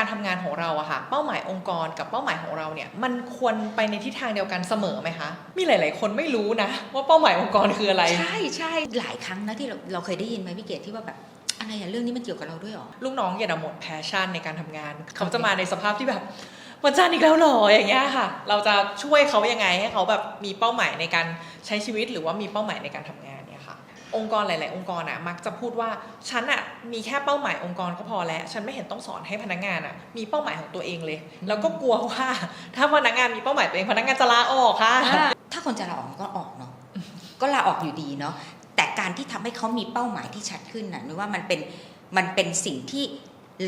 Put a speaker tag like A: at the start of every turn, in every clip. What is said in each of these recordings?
A: การทำงานของเราอะค่ะ เป้าหมายองค์กรกับเป้าหมายของเราเนี่ย มันควรไปในทิศทางเดียวกันเสมอไหมคะ มีหลาย ๆ คนไม่รู้นะ ว่าเป้าหมายองค์กรคืออะไร
B: ใช่ใช่หลายครั้งนะที่เราเราเคยได้ยินไหมพี่เกดที่ว่าแบบอะไรอะเรื่องนี้มันเกี่ยวกับเราด้วยเหรอ
A: ลูกน้องอย่าหมดแพชชั่นในการทำงาน เขาจะมาในสภาพที่แบบวันจันทร์อีกแล้วเหรออย่างเงี้ยค่ะ เราจะช่วยเขายังไงให้เขาแบบมีเป้าหมายในการใช้ชีวิตหรือว่ามีเป้าหมายในการทำงานเนี่ยค่ะ องค์กรหลาย ๆ องค์กรอะมักจะพูดว่าฉันอะมีแค่เป้าหมายองค์กรก็พอแล้ว ฉันไม่เห็นต้องสอนให้พนักงานอะมีเป้าหมายของตัวเองเลย แล้วก็กลัวว่า ถ้าพนักงานมีเป้าหมายตัวเองพนักงานจะลาออกค่ะ
B: ถ้าคนจะลาออกมันก็ออกเนาะก็ลาออกอยู่ดีเนาะแต่การที่ทำให้เขามีเป้าหมายที่ชัดขึ้นนะนึกว่ามันเป็นมันเป็นสิ่งที่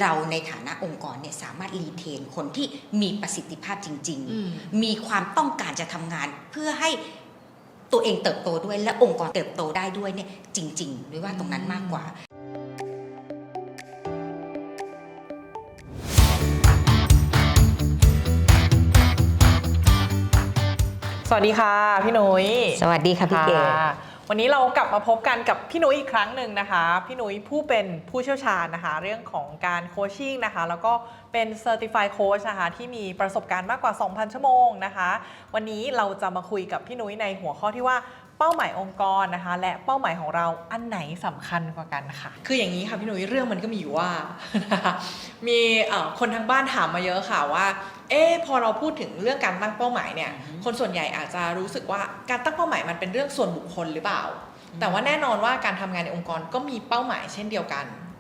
B: เราในฐานะองค์กรเนี่ยสามารถรีเทนคนที่มีประสิทธิภาพจริง
A: อืม
B: ๆมีความต้องการจะทำงานเพื่อให้ ตัวเองเติบโตด้วยและองค์กรเติบโตได้ด้วยเนี่ยจริงๆนึกว่าตรงนั้นมากกว่า
A: สวัสดีค่ะ พี่นุ้ย
B: สวัสดีค่ะพี่เกด
A: ค่ะ วันนี้เรากลับมาพบกันกับพี่นุ้ยอีกครั้งหนึ่งนะคะ พี่นุ้ยผู้เป็นผู้เชี่ยวชาญนะคะ เรื่องของการโคชชิ่งนะคะ แล้วก็เป็น Certified Coach นะคะ ที่มีประสบการณ์มากกว่า 2,000 ชั่วโมงนะคะ วันนี้เราจะมาคุยกับพี่นุ้ยในหัวข้อที่ว่า เป้าหมายองค์กรนะคะ และเป้าหมายของเราอันไหนสำคัญกว่ากันค่ะ คืออย่างนี้ค่ะพี่นุ้ยเรื่องมันก็มีอยู่ว่านะคะมีเอ่อคนทางบ้านถามมาเยอะค่ะว่า เอ๊ะพอเราพูดถึงเรื่องการตั้งเป้าหมายเนี่ย
B: อือฮึ
A: คนส่วนใหญ่อาจจะรู้สึกว่าการตั้งเป้าหมายมันเป็นเรื่องส่วนบุคคลหรือเปล่า แต่ว่าแน่นอนว่าการทำงานในองค์กรก็มีเป้าหมายเช่นเดียวกันอ่า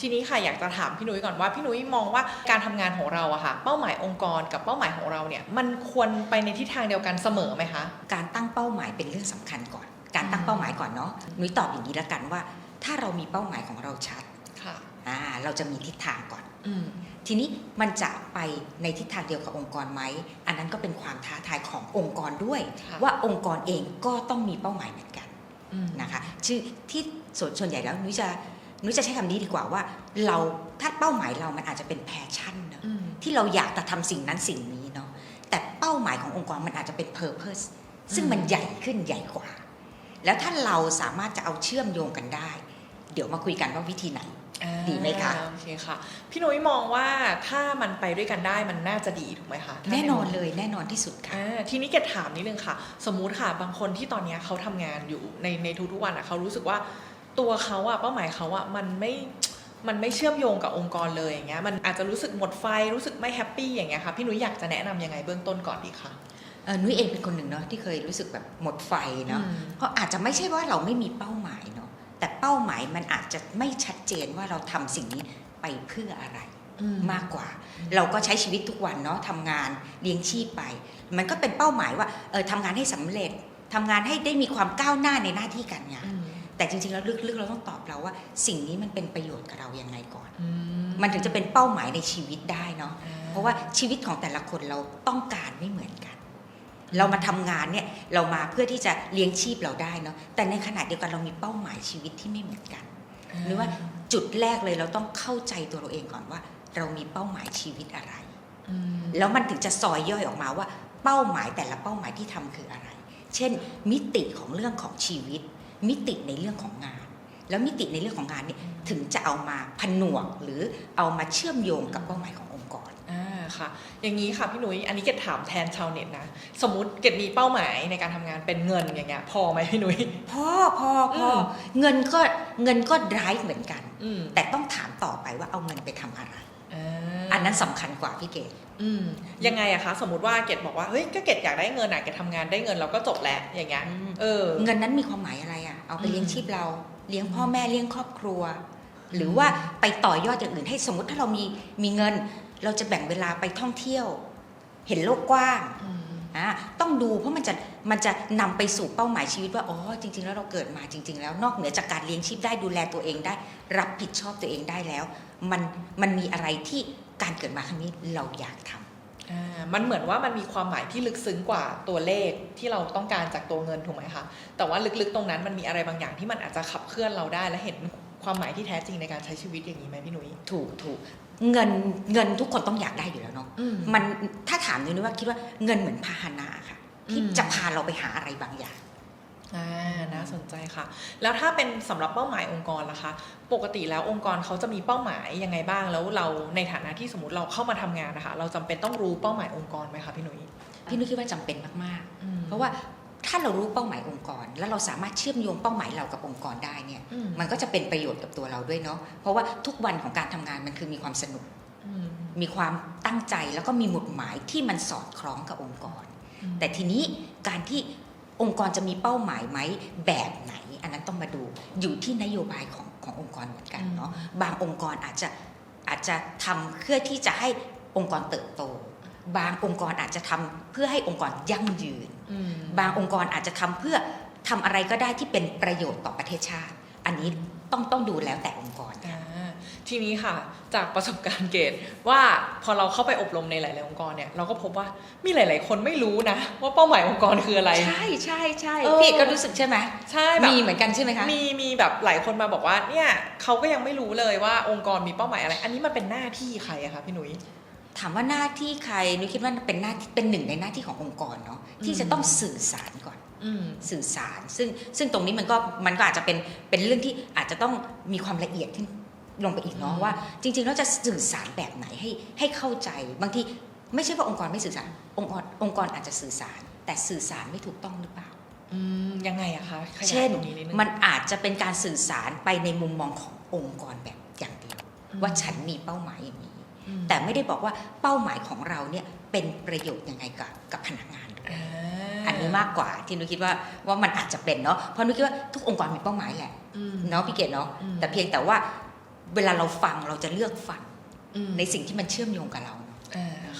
A: ทีนี้ค่ะอยากจะถามพี่นุ้ยก่อนว่าพี่นุ้ยมองว่าการทำงานของเราอะค่ะ เป้าหมายองค์กรกับเป้าหมายของเราเนี่ยมันควรไปในทิศทางเดียวกันเสมอไหมคะ
B: การตั้งเป้าหมายเป็นเรื่องสำคัญก่อน การตั้งเป้าหมายก่อนเนาะนุ้ยตอบอย่างนี้แล้วกันว่า ถ้าเรามีเป้าหมายของเราชัด
A: ค่ะ
B: อ่าเราจะมีทิศทางก่อน
A: อืม
B: ทีนี้มันจะไปในทิศทางเดียวกับองค์กรไหม อันนั้นก็เป็นความท้าทายขององค์กรด้วย
A: ค่ะ
B: ว่าองค์กรเองก็ต้องมีเป้าหมายเหมือนกัน
A: อืม
B: นะคะชื่อที่ส่วนส่วนใหญ่แล้วนุ้ยจะ นุ้ยจะใช้คำนี้ดีกว่าว่า เราถ้าเป้าหมายเรามันอาจจะเป็นแพชชั่นเนอะ
A: อืม
B: ที่เราอยากจะทำสิ่งนั้นสิ่งนี้เนาะแต่เป้าหมายขององค์กรมันอาจจะเป็น purpose ซึ่งมันใหญ่ขึ้นใหญ่กว่า แล้วถ้าเราสามารถจะเอาเชื่อมโยงกันได้ เดี๋ยวมาคุยกันว่าวิธีไหน
A: อ่า
B: ดีไหมคะ
A: โอเคค่ะ พี่นุ้ยมองว่าถ้ามันไปด้วยกันได้มันน่าจะดีถูกไหมคะถ้า
B: แน่นอน
A: ใมุม
B: เลยแน่นอนที่สุดค่ะ
A: อ่าทีนี้เกดถามนิดนึงค่ะ สมมุติค่ะ บางคนที่ตอนเนี้ยเขาทำงานอยู่ในในทุกๆวันอะเขารู้สึกว่า ตัวเขาอะเป้าหมายเขาอะมันไม่มันไม่เชื่อมโยงกับองค์กรเลยอย่างเงี้ยมันอาจจะรู้สึกหมดไฟรู้สึกไม่แฮปปี้อย่างเงี้ยค่ะพี่นุ้ยอยากจะแนะนำยังไงเบื้องต้นก่อนดีคะ
B: เอ่อนุ้ยเองเป็นคนหนึ่งเนาะที่เคยรู้สึกแบบหมดไฟเนาะ
A: อืม
B: เพราะอาจจะไม่ใช่ว่าเราไม่มีเป้าหมายเนาะแต่เป้าหมายมันอาจจะไม่ชัดเจนว่าเราทำสิ่งนี้ไปเพื่ออะไรมากกว่า เราก็ใช้ชีวิตทุกวันเนาะทำงานเลี้ยงชีพไป มันก็เป็นเป้าหมายว่าเออทำงานให้สำเร็จทำงานให้ได้มีความก้าวหน้าในหน้าที่การงาน
A: อืม
B: แต่จริงๆแล้วลึกๆเราต้องตอบเราว่า สิ่งนี้มันเป็นประโยชน์กับเรายังไงก่อน
A: อื
B: มันถึงจะเป็นเป้าหมายในชีวิตได้เนาะ
A: อ่
B: เพราะว่าชีวิตของแต่ละคนเราต้องการไม่เหมือนกัน เรามาทำงานเนี่ยเรามาเพื่อที่จะเลี้ยงชีพเราได้เนาะแต่ในขณะเดียวกันเรามีเป้าหมายชีวิตที่ไม่เหมือนกันหรือว่าจุดแรกเลยเราต้องเข้าใจตัวเราเองก่อนว่า เรามีเป้าหมายชีวิตอะไร
A: อืม
B: แล้วมันถึงจะซอยย่อยออกมาว่า เป้าหมายแต่ละเป้าหมายที่ทำคืออะไร เช่น มิติของเรื่องของชีวิต มิติในเรื่องของงาน แล้วมิติในเรื่องของงานเนี่ยถึงจะเอามาผนวกหรือเอามาเชื่อมโยงกับเป้าหมายขององค์กร
A: อ่าค่ะ อย่างนี้ค่ะพี่นุ้ยอันนี้เกดถามแทนชาวเน็ตนะสมมติเกดมีเป้าหมายในการทำงานเป็นเงินอย่างเงี้ยพอไหมพี่นุ้ย
B: พอพอพอ
A: ม
B: เงินก็เงินก็ร้ายเหมือนกัน
A: อืม
B: แต่ต้องถามต่อไปว่าเอาเงินไปทำอะไร
A: อ่า
B: อันนั้นสำคัญกว่าพี่เกด
A: อืมยังไงอะคะ สมมติว่าเกดบอกว่าเฮ้ยก็เกดอยากได้เงินอะเกดทำงานได้เงินเราก็จบแล้วอย่างเงี้ยเออ
B: เงินนั้นมีความหมายอะไรอะ เอาไป
A: อืม
B: เลี้ยงชีพเรา เลี้ยงพ่อแม่เลี้ยงครอบครัว หรือว่าไปต่อยอดอย่างอื่น ให้สมมติถ้าเรามีมีเงิน เราจะแบ่งเวลาไปท่องเที่ยว เห็นโลกกว้าง
A: อืม
B: อะต้องดูเพราะมันจะมันจะนำไปสู่เป้าหมายชีวิตว่าอ๋อจริง ๆ แล้วเราเกิดมาจริง ๆ แล้วนอกเหนือจากการเลี้ยงชีพได้ดูแลตัวเองได้ รับผิดชอบตัวเองได้แล้ว มันมันมีอะไรที่การเกิดมาครั้งนี้เราอยากทำ
A: อ่า มันเหมือนว่ามันมีความหมายที่ลึกซึ้งกว่าตัวเลขที่เราต้องการจากตัวเงินถูกไหมคะ แต่ว่าลึกๆตรงนั้นมันมีอะไรบางอย่างที่มันอาจจะขับเคลื่อนเราได้ และเห็นความหมายที่แท้จริงในการใช้ชีวิตอย่างนี้ไหมพี่นุ้ย
B: ถูกถูกเงินเงินทุกคนต้องอยากได้อยู่แล้วเนาะ
A: อืม
B: มันถ้าถามนุ้ยว่าคิดว่าเงินเหมือนพาหนะค่ะที่
A: อืม
B: จะพาเราไปหาอะไรบางอย่าง
A: อ่าน่าสนใจค่ะ แล้วถ้าเป็นสำหรับเป้าหมายองค์กรล่ะคะ ปกติแล้วองค์กรเขาจะมีเป้าหมายยังไงบ้าง แล้วเราในฐานะที่สมมติเราเข้ามาทำงานนะคะ เราจำเป็นต้องรู้เป้าหมายองค์กรไหมคะพี่หนุ่ย
B: พี่นุ้ยคิดว่าจำเป็นมาก
A: อืม
B: ๆ เพราะว่าถ้าเรารู้เป้าหมายองค์กร แล้วเราสามารถเชื่อมโยงเป้าหมายเรากับองค์กรได้เนี่ย
A: อืม
B: มันก็จะเป็นประโยชน์กับตัวเราด้วยเนาะเพราะว่าทุกวันของการทำงานมันคือมีความสนุก
A: อืม
B: มีความตั้งใจแล้วก็มีหมุดหมายที่มันสอดคล้องกับองค์กร
A: อืม
B: แต่ทีนี้การที่ องค์กรจะมีเป้าหมายไหมแบบไหน อันนั้นต้องมาดูอยู่ที่นโยบายของขององค์กรเหมือนกันเนาะบางองค์กรอาจจะอาจจะทำเพื่อที่จะให้องค์กรเติบโต บางองค์กรอาจจะทำเพื่อให้องค์กรยั่งยืน
A: อืม
B: บางองค์กรอาจจะทำเพื่อทำอะไรก็ได้ที่เป็นประโยชน์ต่อประเทศชาติ อันนี้ต้องต้องดูแล้วแต่องค์กร
A: อ่า ทีนี้ค่ะ จากประสบการณ์เกตว่าพอเราเข้าไปอบรมในหลาย ๆ องค์กรเนี่ยเราก็พบว่ามีหลาย ๆ คนไม่รู้นะ ว่าเป้าหมายองค์กรคืออะไร
B: ใช่ใช่ใช่
A: เออ
B: พี่ก็รู้สึกใช่ไหม
A: ใช่แบบ
B: มีเหมือนกันใช่ไหมคะ
A: มีมีแบบหลายคนมาบอกว่าเนี่ยเขาก็ยังไม่รู้เลยว่าองค์กรมีเป้าหมายอะไร อันนี้มันเป็นหน้าที่ใครอะคะพี่หนุย้ย
B: ถามว่าหน้าที่ใครนุ้ยคิดว่าเป็นหน้าที่เป็นหนึ่งในหน้าที่ขององค์กรเนาะที่
A: อืม
B: จะต้องสื่อสารก่อน
A: อืม
B: สื่อสาร ซึ่งซึ่งตรงนี้มันก็มันก็อาจจะเป็นเป็นเรื่องที่อาจจะต้องมีความละเอียดขึ้น ลงไปอีกเนาะ
A: อืม
B: ว่า จริงๆแล้วจะสื่อสารแบบไหนให้ให้เข้าใจ บางทีไม่ใช่ว่าองค์กรไม่สื่อสาร องค์กรองค์กรอาจจะสื่อสาร แต่สื่อสารไม่ถูกต้องหรือเปล่า
A: อืมยังไงอะคะขยาย
B: เช่น
A: ตรงนี้นิดนึง
B: มันอาจจะเป็นการสื่อสารไปในมุมมองขององค์กรแบบอย่างเดียว
A: อืม
B: ว่าฉันมีเป้าหมายอย่างนี้
A: อืม
B: แต่ไม่ได้บอกว่าเป้าหมายของเราเนี่ยเป็นประโยชน์ยังไงกับกับพนักงานด้วย
A: อ่า
B: อันนี้มากกว่าที่นุ้ยคิดว่าว่ามันอาจจะเป็นเนาะเพราะนุ้ยคิดว่าทุกองค์กรมีเป้าหมายแหละ
A: อืม
B: เนาะพี่เกดเนาะ
A: อืม
B: แต่เพียงแต่ว่า เวลาเราฟังเราจะเลือกฟัง
A: อืม
B: ในสิ่งที่มันเชื่อมโยงกับเราเนาะ
A: อ่า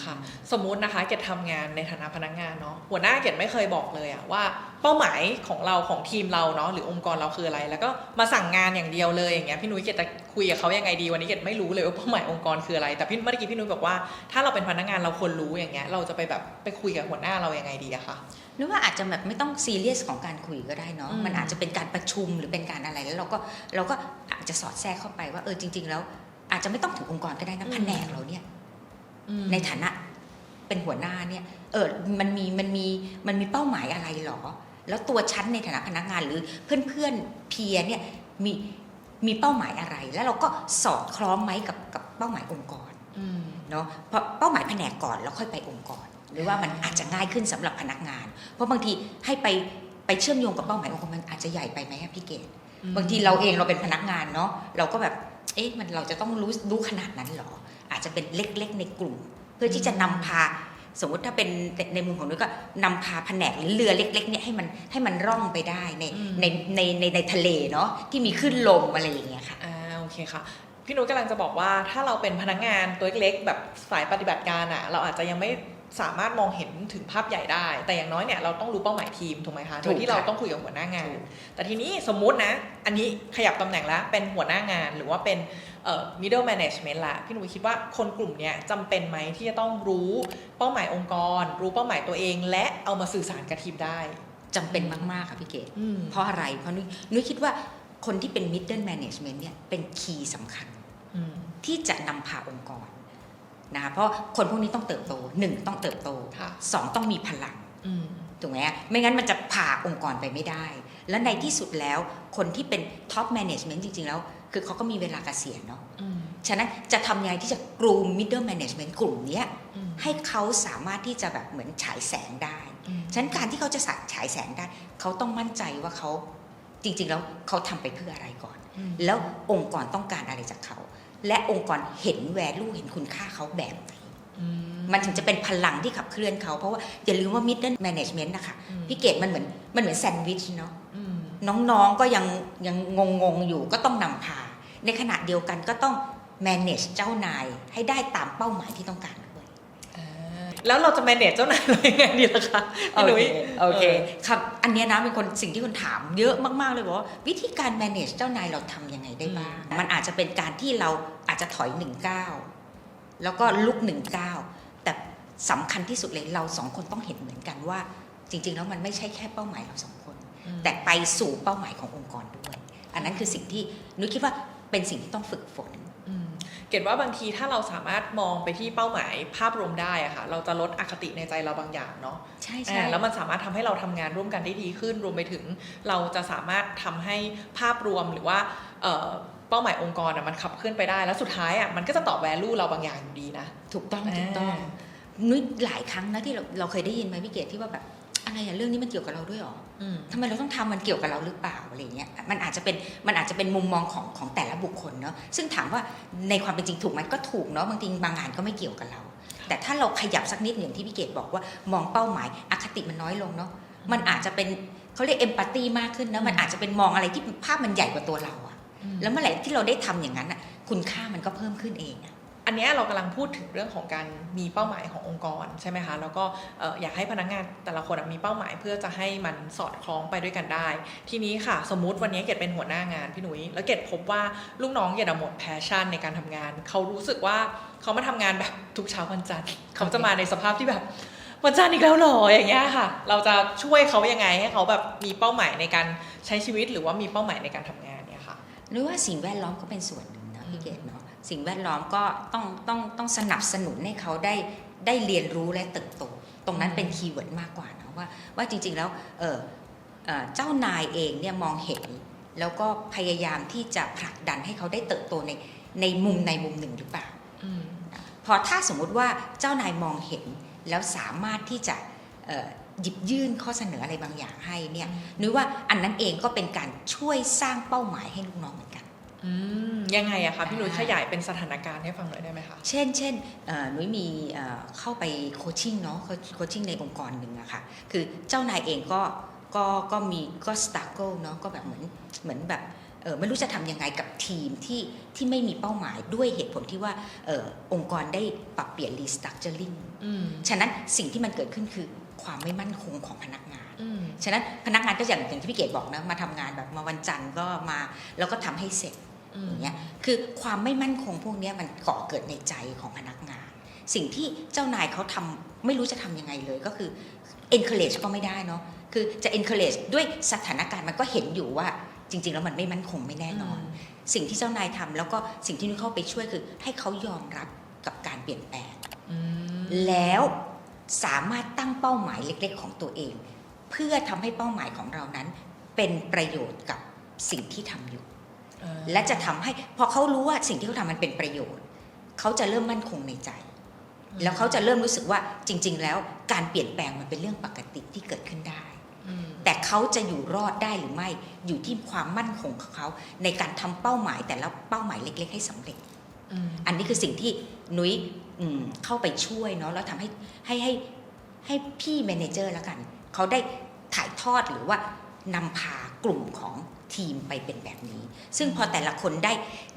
A: ค่ะ สมมุตินะคะเกดทำงานในฐานะพนักงานเนาะหัวหน้าเกดไม่เคยบอกเลยอะว่าเป้าหมายของเราของทีมเราเนาะหรือองค์กรเราคืออะไร แล้วก็มาสั่งงานอย่างเดียวเลยอย่างเงี้ยพี่นุ้ยเกดจะคุยกับเขายังไงดีวันนี้เกดไม่รู้เลยว่าเป้าหมายองค์กรคืออะไร แต่พี่เมื่อกี้พี่นุ้ยบอกว่าถ้าเราเป็นพนักงานเราควรรู้อย่างเงี้ยเราจะไปแบบไปคุยกับหัวหน้าเรายังไงดีอะคะ
B: นึกว่าอาจจะแบบไม่ต้องซีเรียสของการคุยก็ได้เนาะ
A: อืม
B: มันอาจจะเป็นการประชุมหรือเป็นการอะไรแล้วเราก็เราก็อาจจะสอดแทรกเข้าไปว่าเออจริง ๆ แล้ว อาจจะไม่ต้องถึงองค์กรก็ได้นะแผนกเราเนี่ย
A: อืม
B: ในฐานะ เป็นหัวหน้าเนี่ยเออมันมีมันมีมันมีเป้าหมายอะไรหรอ แล้วตัวฉันในฐานะพนักงานหรือเพื่อนๆเพียเนี่ยมีมีเป้าหมายอะไร แล้วเราก็สอดคล้องไหมกับกับเป้าหมายองค์กร
A: อืม
B: เนาะเพราะเป้าหมายแผนกก่อนแล้วค่อยไปองค์กร หรือว่ามันอาจจะง่ายขึ้นสำหรับพนักงาน เพราะบางทีให้ไปไปเชื่อมโยงกับเป้าหมายองค์กรมันอาจจะใหญ่ไปไหมอะพี่เกดบางทีเราเองเราเป็นพนักงานเนาะเราก็แบบเอ๊ะมันเราจะต้องรู้รู้ขนาดนั้นเหรอ อาจจะเป็นเล็กๆในกลุ่มเพื่อที่จะนำพาสมมุติถ้าเป็นในในมุมของนุ้ยก็นำพาแผนกหรือเรือเล็กๆเนี่ยให้มันให้มันร่องไปได้ใน
A: อืม
B: ในในในในทะเลเนาะที่มีขึ้นลมอะไรอย่างเงี้ยค่ะ
A: อ่าโอเคค่ะพี่นุ้ยกำลังจะบอกว่าถ้าเราเป็นพนักงานตัวเล็กๆแบบสายปฏิบัติการอะเราอาจจะยังไม่ สามารถมองเห็นถึงภาพใหญ่ได้ แต่อย่างน้อยเนี่ยเราต้องรู้เป้าหมายทีมถูกไหมคะโด
B: ถู
A: ย
B: ก
A: ที่เรา
B: ค่ะ
A: ต้องคุยกับหัวหน้างาน
B: ถูก
A: แต่ทีนี้สมมุตินะ อันนี้ขยับตำแหน่งแล้วเป็นหัวหน้างานหรือว่าเป็นเอ่อ middle management ละพี่หนุ่ยคิดว่าคนกลุ่มเนี้ยจำเป็นไหมที่จะต้องรู้เป้าหมายองค์กร รู้เป้าหมายตัวเอง และเอามาสื่อสารกับทีมได้
B: จำเป็นมากๆค่ะพี่เกด
A: อืม
B: เพราะอะไรเพราะนุ้ยนุ้ยคิดว่าคนที่เป็น middle management เนี่ยเป็นคีย์สำคัญ
A: อืม
B: ที่จะนำพาองค์กร นะคะเพราะคนพวกนี้ต้องเติบโตหนึ่งต้องเติบโต
A: ค่ะ
B: สองต้องมีพลัง
A: อืม
B: ถูกไหมไม่งั้นมันจะพาองค์กรไปไม่ได้ และในที่สุดแล้วคนที่เป็นท็อปแมネจเมนต์จริง ๆ แล้ว คือเขาก็มีเวลาเกษียณเนาะ
A: อืม
B: ฉะนั้นจะทำยังไงที่จะกลุ่ม middle management กลุ่มเนี้ย
A: อืม
B: ให้เขาสามารถที่จะแบบเหมือนฉายแสงได้
A: อืม
B: ฉะนั้นการที่เขาจะฉายแสงได้ เขาต้องมั่นใจว่าเขาจริง ๆ แล้วเขาทำไปเพื่ออะไรก่อน
A: อืม
B: แล้วองค์กรต้องการอะไรจากเขา และองค์กรเห็นแวลูเห็นคุณค่าเขาแบบไหน
A: อื
B: มันถึงจะเป็นพลังที่ขับเคลื่อนเขา เพราะว่าอย่าลืมว่า middle management นะคะ
A: อืม
B: พี่เกดมันเหมือนมันเหมือนแซนด์วิชเนาะ
A: อืม
B: น้องๆก็ยังยังงงๆอยู่ก็ต้องนำพา ในขณะเดียวกันก็ต้อง manage เจ้านายให้ได้ตามเป้าหมายที่ต้องการด้วย
A: อ่า แล้วเราจะ manage เจ้านายเรายังไงดีล่ะคะพี่หนุ่ย
B: โอเค
A: เออ
B: ครับอันเนี้ยนะเป็นคนสิ่งที่คนถามเยอะมากๆเลยบอกว่าวิธีการ manage เจ้านายเราทำยังไงได้บ้าง มันอาจจะเป็นการที่เราอาจจะถอยหนึ่งก้าวแล้วก็ลุกหนึ่งก้าวแต่สำคัญที่สุดเลยเราสองคนต้องเห็นเหมือนกันว่า จริง ๆ แล้วมันไม่ใช่แค่เป้าหมายเราสองคน แต่ไปสู่เป้าหมายขององค์กรด้วย อันนั้นคือสิ่งที่นุ้ยคิดว่าเป็นสิ่งที่ต้องฝึกฝน
A: อืม เกดว่าบางทีถ้าเราสามารถมองไปที่เป้าหมายภาพรวมได้อะค่ะเราจะลดอคติในใจเราบางอย่างเนาะ
B: ใช่ใช่
A: อ่าแล้วมันสามารถทำให้เราทำงานร่วมกันได้ดีขึ้น รวมไปถึงเราจะสามารถทำให้ภาพรวมหรือว่าเอ่อเป้าหมายองค์กรอะมันขับเคลื่อนไปได้ แล้วสุดท้ายอะมันก็จะตอบแวลูเราบางอย่างอยู่ดีนะ
B: ถูกต้อง
A: อ่า
B: ถูกต้องนึกหลายครั้งนะที่เราเราเคยได้ยินไหมพี่เกดที่ว่าแบบ อะไรอะเรื่องนี้มันเกี่ยวกับเราด้วยเหรอ
A: อืม
B: ทำไมเราต้องทำมันเกี่ยวกับเราหรือเปล่าอะไรเงี้ยมันอาจจะเป็นมันอาจจะเป็นมุมมองของของแต่ละบุคคลเนาะซึ่งถามว่าในความเป็นจริงถูกมันก็ถูกเนาะบางทีบางงานก็ไม่เกี่ยวกับเรา แต่ถ้าเราขยับสักนิดอย่างที่พี่เกดบอกว่ามองเป้าหมายอคติมันน้อยลงเนาะมันอาจจะเป็นเขาเรียกเอมพัตตีมากขึ้นนะมันอาจจะเป็นมองอะไรที่ภาพมันใหญ่กว่าตัวเราอะแล้วเมื่อไหร่ที่เราได้ทำอย่างนั้นอะคุณค่ามันก็เพิ่มขึ้นเองอะ
A: อันนี้เรากำลังพูดถึงเรื่องของการมีเป้าหมายขององค์กรใช่ไหมคะแล้วก็เอ่อยากให้พนักงานแต่ละคนมีเป้าหมายเพื่อจะให้มันสอดคล้องไปด้วยกันได้ ทีนี้ค่ะ สมมุติวันนี้เกดเป็นหัวหน้างานพี่หนุย้ยแล้วเกดพบว่าลูกน้องเกดหมดแพชชั่นในการทำงาน เขารู้สึกว่าเขามาทำงานแบบทุกเช้าวันจันทร์เขาจะมาในสภาพที่แบบวันจันทร์อีกแล้วหรออย่างเงี้ยค่ะ เราจะช่วยเขายังไงให้เขาแบบมีเป้าหมายในการใช้ชีวิต หรือว่ามีเป้าหมายในการทำงานเนี่ยค่ะ
B: หรือว่าสิ่งแวดล้อมก็เป็นส่วนหนึ่งนะพี่เกดเนาะ สิ่งแวดล้อมก็ต้องต้องต้องสนับสนุนให้เขาได้ได้เรียนรู้และเติบโต ตรงนั้น
A: อืม
B: เป็นคีย์เวิร์ดมากกว่านะว่าว่าจริงๆแล้วเออเอ่อเจ้านายเองเนี่ยมองเห็น แล้วก็พยายามที่จะผลักดันให้เขาได้เติบโตในในมุมในมุมหนึ่งหรือเปล่า
A: อืม
B: พอถ้าสมมุติว่าเจ้านายมองเห็นแล้วสามารถที่จะเอ่อหยิบยื่นข้อเสนออะไรบางอย่างให้เนี่ยนึกว่าอันนั้นเองก็เป็นการช่วยสร้างเป้าหมายให้ลูกน้องเหมือนกัน
A: อืม ยังไงอะคะพี่หนุ้ย
B: อ่า
A: ขยายเป็นสถานการณ์ให้ฟังหน่อยได้ไหมคะ
B: เช่นเช่นเอ่อนุ้ยมีเอ่อเข้าไปโคชชิ่งเนาะโคชชิ่งในองค์กรหนึ่งอะค่ะคือเจ้านายเองก็ก็ก็มีก็สตาร์เกิลเนาะก็แบบเหมือนเหมือนแบบเออไม่รู้จะทำยังไงกับทีมที่ที่ไม่มีเป้าหมายด้วยเหตุผลที่ว่าเออองค์กรได้ปรับเปลี่ยนรีสต r ั t เจอริง
A: อืม
B: ฉะนั้นสิ่งที่มันเกิดขึ้นคือความไม่มั่นคงของพนักงาน
A: อืม
B: ฉะนั้นพนักงานก็อย่างอย่างที่พี่เกดบอกนะมาทำงานแบบมาวันจันทร์ก็มาแล้วก็ทำให้เสร็จ
A: อืม
B: อย่างเงี้ยคือความไม่มั่นคงพวกเนี้ยมันก่อเกิดในใจของพนักงาน สิ่งที่เจ้านายเขาทำไม่รู้จะทำยังไงเลยก็คือ encourage ก็ไม่ได้เนาะคือจะ encourage ด้วยสถานการณ์มันก็เห็นอยู่ว่าจริง ๆ แล้วมันไม่มั่นคงไม่แน่นอน สิ่งที่เจ้านายทำแล้วก็สิ่งที่นุ้ยเข้าไปช่วยคือ ให้เขายอมรับกับการเปลี่ยนแปลง
A: อืม
B: แล้วสามารถตั้งเป้าหมายเล็ก ๆ ของตัวเอง เพื่อทำให้เป้าหมายของเรานั้น เป็นประโยชน์กับสิ่งที่ทำอยู่
A: อ่า
B: และจะทำให้พอเขารู้ว่าสิ่งที่เขาทำมันเป็นประโยชน์เขาจะเริ่มมั่นคงในใจ แล้วเขาจะเริ่มรู้สึกว่าจริง ๆ แล้วการเปลี่ยนแปลงมันเป็นเรื่องปกติที่เกิดขึ้นได้ แต่เขาจะอยู่รอดได้หรือไม่อยู่ที่ความมั่นคงของเขา ในการทำเป้าหมายแต่ละเป้าหมายเล็ก ๆ ให้สำเร็จ
A: อั
B: นนี้คือสิ่งที่นุ้ยเข้าไปช่วยเนาะแล้วทำให้ให้ให้ให้พี่แมเนเจอร์แล้วกัน เขาได้ถ่ายทอดหรือว่านำพา กลุ่มของทีมไปเป็นแบบนี้ ซึ่งพอแต่ละคนได้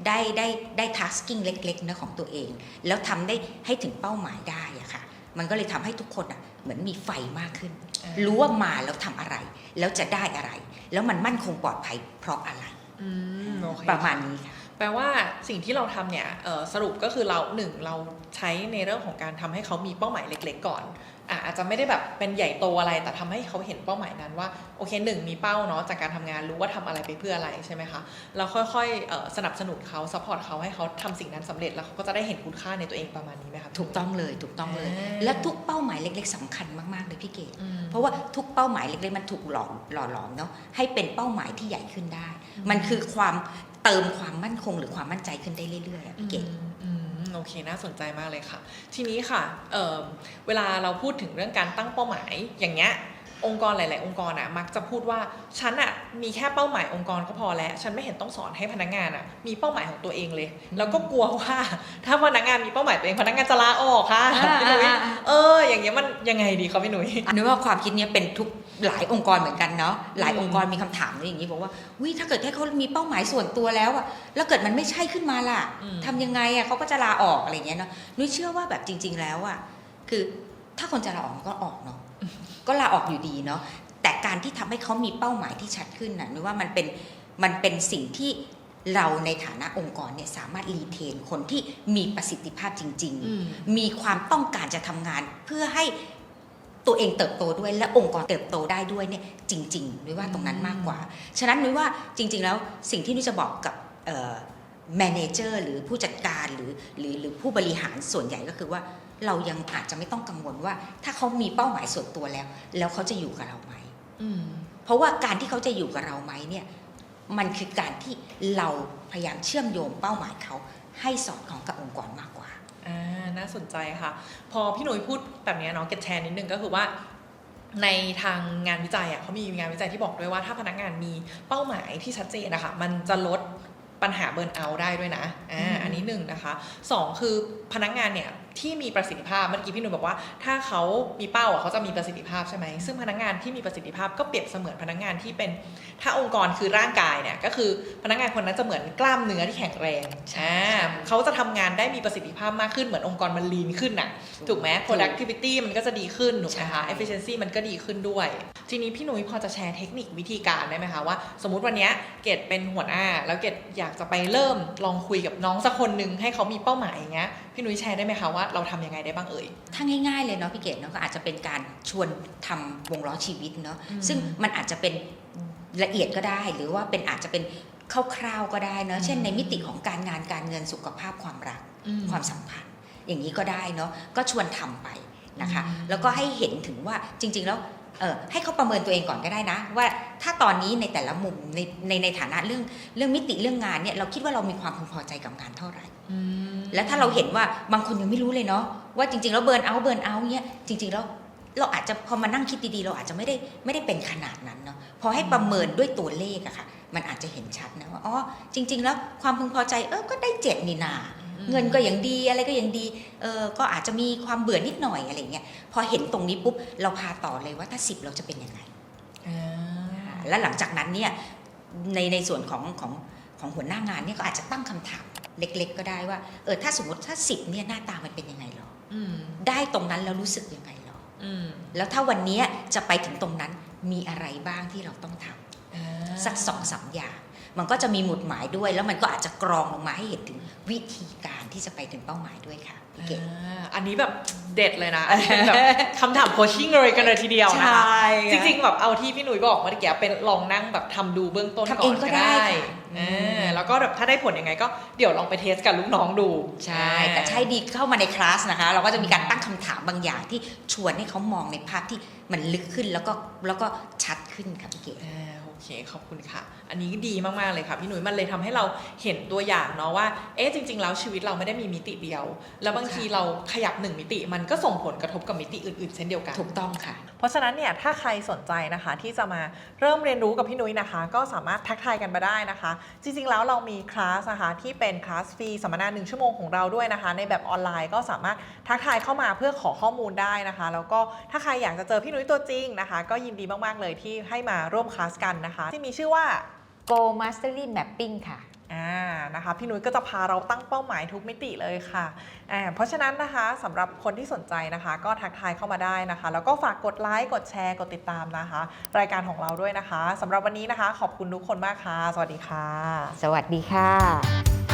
B: ได้ได้ได้ทัสกิ้งเล็กๆนะของตัวเอง แล้วทำได้ให้ถึงเป้าหมายได้อะค่ะ มันก็เลยทำให้ทุกคนอะเหมือนมีไฟมากขึ้น
A: อ่า
B: รู้ว่ามาแล้วทำอะไร แล้วจะได้อะไร แล้วมันมั่นคงปลอดภัยเพราะอะไร
A: อืมโอเค
B: ประมาณนี้ค่ะ
A: แปลว่าสิ่งที่เราทำเนี่ยเอ่อสรุปก็คือเราหนึ่งเราใช้ในเรื่องของการทำให้เขามีเป้าหมายเล็ก ๆ ก่อน อะอาจจะไม่ได้แบบเป็นใหญ่โตอะไร แต่ทำให้เขาเห็นเป้าหมายนั้นว่าโอเคหนึ่งมีเป้าเนาะจากการทำงานรู้ว่าทำอะไรไปเพื่ออะไรใช่ไหมคะแล้วค่อยๆเอ่อสนับสนุนเขาซัพพอร์ตเขาให้เขาทำสิ่งนั้นสำเร็จแล้วเขาก็จะได้เห็นคุณค่าในตัวเองประมาณนี้ไหมคะ
B: ถูกต้องเลยถูกต้องเลย
A: อ่า
B: และทุกเป้าหมายเล็ก ๆสำคัญมากๆเลยพี่เกด
A: อืม
B: เพราะว่าทุกเป้าหมายเล็กๆมันถูกหล่อหล่อหลอมเนาะให้เป็นเป้าหมายที่ใหญ่ขึ้นได้
A: อืม
B: มันคือความเติมความมั่นคงหรือความมั่นใจขึ้นได้เรื่อยๆอะพี่เกด
A: อืมอืม โอเคน่าสนใจมากเลยค่ะ ทีนี้ค่ะเออเวลาเราพูดถึงเรื่องการตั้งเป้าหมายอย่างเงี้ย องค์กรหลาย ๆ องค์กรอะมักจะพูดว่าฉันอะมีแค่เป้าหมายองค์กรก็พอแล้ว ฉันไม่เห็นต้องสอนให้พนักงานอะมีเป้าหมายของตัวเองเลย แล้วก็กลัวว่า ถ้าพนักงานมีเป้าหมายตัวเองพนักงานจะลาออกค่ะ
B: อ่า
A: พี่หนุ่ย
B: อ่าอ่า
A: เออ อย่างเงี้ยมันยังไงดีคะพี่หนุ่ย
B: นึกว่าความคิดเนี้ยเป็นทุกหลายองค์กรเหมือนกันเนาะหลาย
A: อืม
B: องค์กรมีคำถามอย่างนี้บอกว่าวิถ้าเกิดให้เขามีเป้าหมายส่วนตัวแล้วอะแล้วเกิดมันไม่ใช่ขึ้นมาล่ะ
A: อืม
B: ทำยังไงอะเขาก็จะลาออกอะไรเงี้ยเนาะนุ้ยเชื่อว่าแบบจริง ๆ แล้วอะคือ ถ้าคนจะลาออกก็ออกเนาะก็ลาออกอยู่ดีเนาะแต่การที่ทำให้เขามีเป้าหมายที่ชัดขึ้นน่ะนุ้ยว่ามันเป็นมันเป็นสิ่งที่เราในฐานะองค์กรเนี่ยสามารถรีเทนคนที่มีประสิทธิภาพจริงๆ
A: อืม
B: มีความต้องการจะทำงานเพื่อให้ตัวเองเติบโตด้วยและองค์กรเติบโตได้ด้วยเนี่ยจริงๆนุ้ยว่าตรงนั้นมากกว่า ฉะนั้นนุ้ยว่าจริง ๆ แล้วสิ่งที่นุ้ยจะบอกกับเอ่อแมเนเจอร์หรือผู้จัดการหรือหรือหรือผู้บริหารส่วนใหญ่ก็คือว่า เรายังอาจจะไม่ต้องกังวลว่า ถ้าเขามีเป้าหมายส่วนตัวแล้ว แล้วเขาจะอยู่กับเราไหม
A: อืม
B: เพราะว่าการที่เขาจะอยู่กับเราไหมเนี่ย มันคือการที่เราพยายามเชื่อมโยงเป้าหมายเขา ให้สอดคล้องกับองค์กรมากกว่า
A: อ่าน่าสนใจค่ะ พอพี่หนุ่ยพูดแบบเนี้ยเนาะเก็ตแชร์นิดนึงก็คือว่าในทางงานวิจัยอะเขามีงานวิจัยที่บอกด้วยว่าถ้าพนักงานมีเป้าหมายที่ชัดเจนนะคะมันจะลดปัญหาเบิร์นเอาท์ได้ด้วยนะอ่า
B: อืม
A: อันนี้หนึ่งนะคะสองคือพนักงานเนี่ย ที่มีประสิทธิภาพเมื่อกี้พี่หนุ่ยบอกว่า ถ้าเขามีเป้าอะเขาจะมีประสิทธิภาพใช่ไหมซึ่งพนักงานที่มีประสิทธิภาพก็เปรียบเสมือนพนักงานที่เป็น ถ้าองค์กรคือร่างกายเนี่ยก็คือพนักงานคนนั้นจะเหมือนกล้ามเนื้อที่แข็งแรง
B: ใช่
A: อ่า
B: ใช่
A: เขาจะทำงานได้มีประสิทธิภาพมากขึ้นเหมือนองค์กรมันลีนขึ้นน่ะถูกไหม productivity มันก็จะดีขึ้นถูกไหมคะ
B: ใช่
A: efficiency มันก็ดีขึ้นด้วย ทีนี้พี่หนุ่ยพอจะแชร์เทคนิควิธีการได้ไหมคะว่า สมมุติวันเนี้ยเกดเป็นหัวหน้า แล้วเกดอยากจะไปเริ่มลองคุยกับน้องสักคนหนึ่งให้เขามีเป้าหมายอย่างเงี้ย พี่หนุ่ยแชร์ได้ไหมคะว่าเราทำยังไงได้บ้างเอ่ย
B: ถ้าง่ายๆเลยเนาะพี่เกดเนาะก็อาจจะเป็นการชวนทำวงล้อชีวิตเนาะ
A: อืม
B: ซึ่งมันอาจจะเป็นละเอียดก็ได้ หรือว่าเป็นอาจจะเป็นคร่าวๆก็ได้เนาะ
A: อืม
B: เช่นในมิติของการงานการเงินสุขภาพความรักความสัมพันธ์ อย่างนี้ก็ได้เนาะก็ชวนทำไปนะคะ
A: อืม
B: แล้วก็ให้เห็นถึงว่าจริง ๆ แล้วเออให้เขาประเมินตัวเองก่อนก็ได้นะ ว่า ถ้าตอนนี้ในแต่ละมุมในในในฐานะเรื่องเรื่องมิติเรื่องงานเนี่ยเราคิดว่าเรามีความพึงพอใจกับงานเท่าไหร่
A: อืม
B: แล้วถ้าเราเห็นว่าบางคนยังไม่รู้เลยเนาะว่าจริงๆแล้วเบิร์นเอาเบิร์นเอาเนี่ยจริงๆแล้วเราอาจจะพอมานั่งคิดดีๆ เราอาจจะไม่ได้ไม่ได้เป็นขนาดนั้นเนาะพอให้ประเมินด้วยตัวเลขอะค่ะ มันอาจจะเห็นชัดนะว่าอ๋อจริง ๆ แล้วความพึงพอใจเออก็ได้เจ็ดนี่นา เงินก็ยังดีอะไรก็ยังดีเออก็อาจจะมีความเบื่อนิดหน่อยอะไรเงี้ยพอเห็นตรงนี้ปุ๊บเราพาต่อเลยว่าถ้าสิบเราจะเป็นยังไง
A: อ่า
B: และหลังจากนั้นเนี่ยในในส่วนของของของหัวหน้างานเนี่ยก็อาจจะตั้งคำถามเล็ก ๆ ก็ได้ว่าเออถ้าสมมติถ้าสิบเนี่ยหน้าตามันเป็นยังไงหรอ
A: อืม
B: ได้ตรงนั้นแล้วรู้สึกยังไงหรอ
A: อืม
B: แล้วถ้าวันเนี้ยจะไปถึงตรงนั้นมีอะไรบ้างที่เราต้องทำ
A: อ่า
B: สักสองสามอย่าง มันก็จะมีหมุดหมายด้วย แล้วมันก็อาจจะกรองลงมาให้เห็นถึงวิธีการที่จะไปถึงเป้าหมายด้วยค่ะพี่เก๋
A: อ่าอันนี้แบบเด็ดเลยนะอันนี้เป็นแบบคำถามโคชชิ่งเลยกันเลยทีเดียวนะคะจริงๆแบบเอาที่พี่หนุ่ยบอกเมื่อกี้เป็นลองนั่งแบบทำดูเบื้องต้น
B: ทำ
A: ก่
B: เอ
A: องน
B: ก็
A: ก็
B: ได้
A: ได้
B: ค่ะ
A: อ่าแล้วก็แบบถ้าได้ผลยังไงก็เดี๋ยวลองไปเทสกับลูกน้องดู
B: ใช่ แต่ใช่ดีเข้ามาในคลาสนะคะ เราก็จะมีการตั้งคำถามบางอย่างที่ชวนให้เขามองในภาพที่มันลึกขึ้นแล้วก็แล้วก็ชัดขึ้นค่ะพี่เก๋
A: อ่าโอ เคขอบคุณค่ะ อันนี้ดีมากๆเลยค่ะพี่หนุ่ยมันเลยทำให้เราเห็นตัวอย่างเนาะว่า เอ๊ะจริง ๆ แล้วชีวิตเราไม่ได้มีมิติเดียว แล้วบางทีเราขยับหนึ่งมิติ มันก็ส่งผลกระทบกับมิติอื่น ๆ เช่นเดียวกัน
B: ถูกต้องค่ะ
A: เพราะฉะนั้นเนี่ยถ้าใครสนใจนะคะที่จะมาเริ่มเรียนรู้กับพี่นุ้ยนะคะ ก็สามารถทักทายกันมาได้นะคะ จริง ๆ แล้วเรามีคลาสนะคะที่เป็นคลาสฟรีสัมมนาหนึ่งชั่วโมงของเราด้วยนะคะ ในแบบออนไลน์ก็สามารถทักทายเข้ามาเพื่อขอข้อมูลได้นะคะ แล้วก็ถ้าใครอยากจะเจอพี่นุ้ยตัวจริงนะคะ ก็ยินดีมากๆเลยที่ให้มาร่วมคลาสกันนะคะ ที่มีชื่อว่า
C: Go Mastery Mapping ค่ะ
A: อ่านะคะพี่นุ้ยก็จะพาเราตั้งเป้าหมายทุกมิติเลยค่ะอ่าเพราะฉะนั้นนะคะสำหรับคนที่สนใจนะคะ ก็ทักทายเข้ามาได้นะคะ แล้วก็ฝากกดไลค์กดแชร์กดติดตามนะคะ รายการของเราด้วยนะคะสำหรับวันนี้นะคะ ขอบคุณทุกคนมากค่ะ สวัสดีค่ะ
C: สวัสดีค่ะ